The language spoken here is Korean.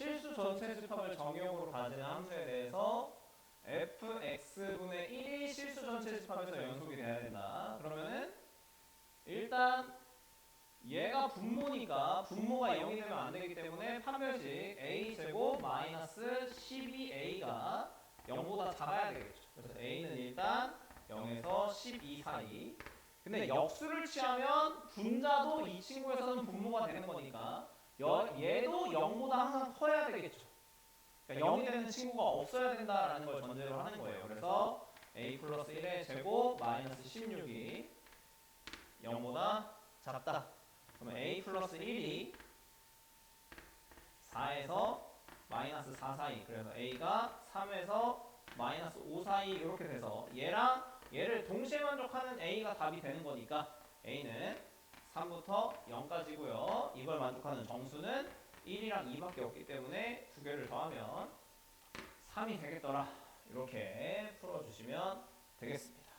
실수 전체 집합을 정의역으로 가지는 함수에 대해서 fx분의 1이 실수 전체 집합에서 연속이 돼야 된다. 그러면은 일단 얘가 분모니까 분모가 0이 되면 안 되기 때문에 판별식 a 제곱 마이너스 12a가 0보다 작아야 되겠죠. 그래서 a는 일단 0에서 12 사이. 근데 역수를 취하면 분자도 이 친구에서는 분모가 되는 거니까 여- 얘도 0보다 항상 커야 되겠죠. 그러니까 0이 되는 친구가 없어야 된다라는 걸 전제로 하는 거예요. 그래서 a 플러스 1의 제곱 마이너스 16이 0보다 작다. 그러면 a 플러스 1이 4에서 마이너스 4 사이. 그래서 a가 3에서 마이너스 5 사이 이렇게 돼서 얘랑 얘를 동시에 만족하는 a가 답이 되는 거니까 a는 3부터 0까지고요. 이걸 만족하는 정수는 1이랑 2밖에 없기 때문에 두 개를 더하면 3이 되겠더라. 이렇게 풀어주시면 되겠습니다.